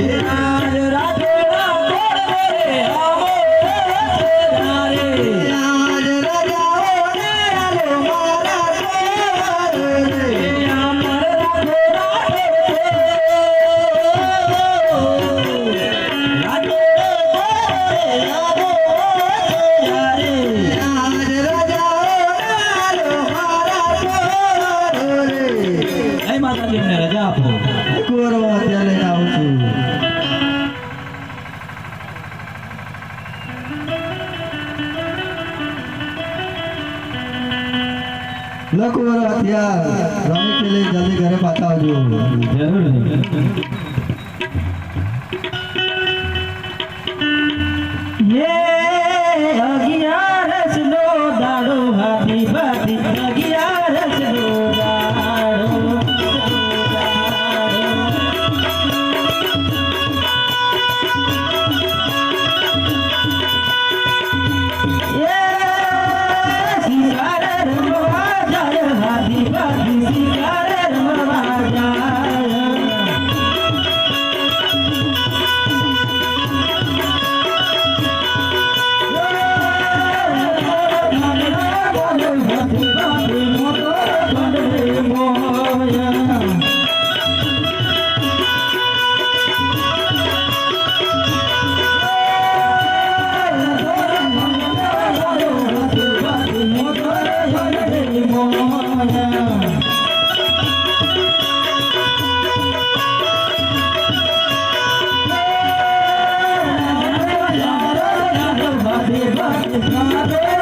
ー。લખો હથિયાર રમી કે લઈ જલ્દી ઘરે પાછા આવજો જરૂર Amado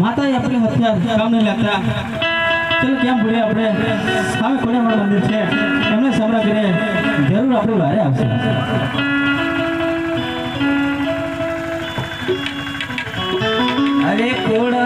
માતા આપણે હથિયાર કામ નહીં લાગતા ચલો, કેમ ભૂલીએ આપણે? સામે ખોડિયામાં મંદિર છે? એમને સામરા કરીએ જરૂર આપણું ભારે આવશે. અરે કેવડા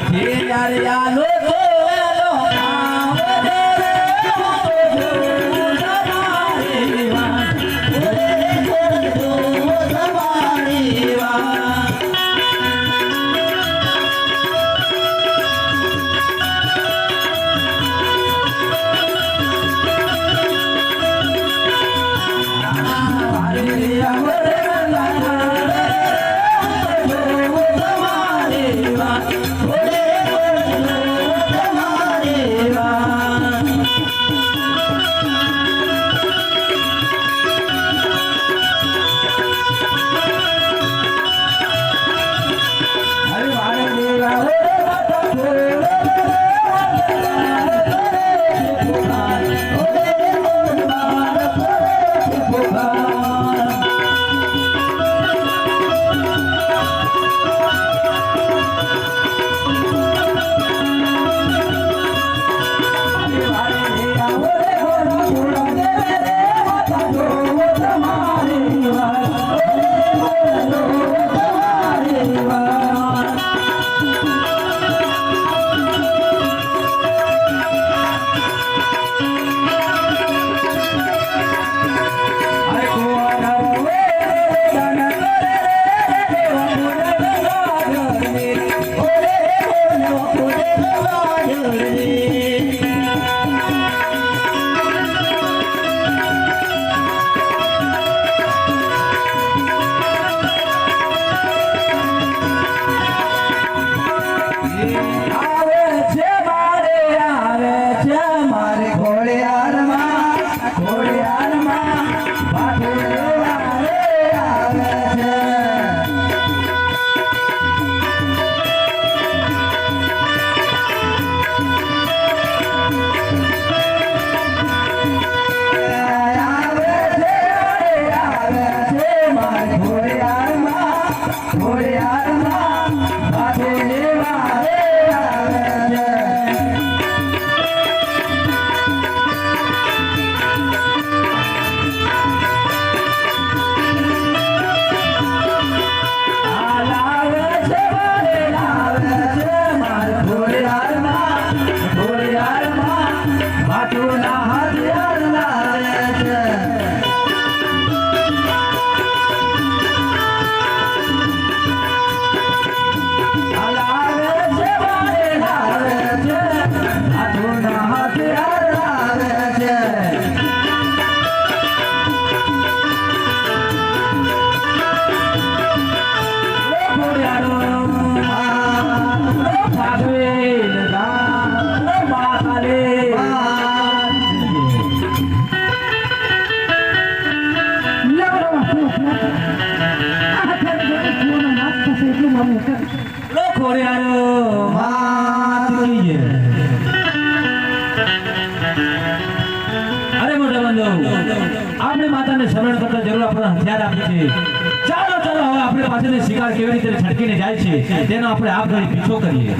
রাখিয়ার আলো અરે મોટા બંધુ, આપણે માતાને શરણ કરતા જરૂર આપણને હથિયાર આપી છે. ચાલો ચાલો, હવે આપણે પાસેથી શિકાર કેવી રીતે છટકીને જાય છે, તેનો આપણે આપ ઘડી પીછો કરીએ.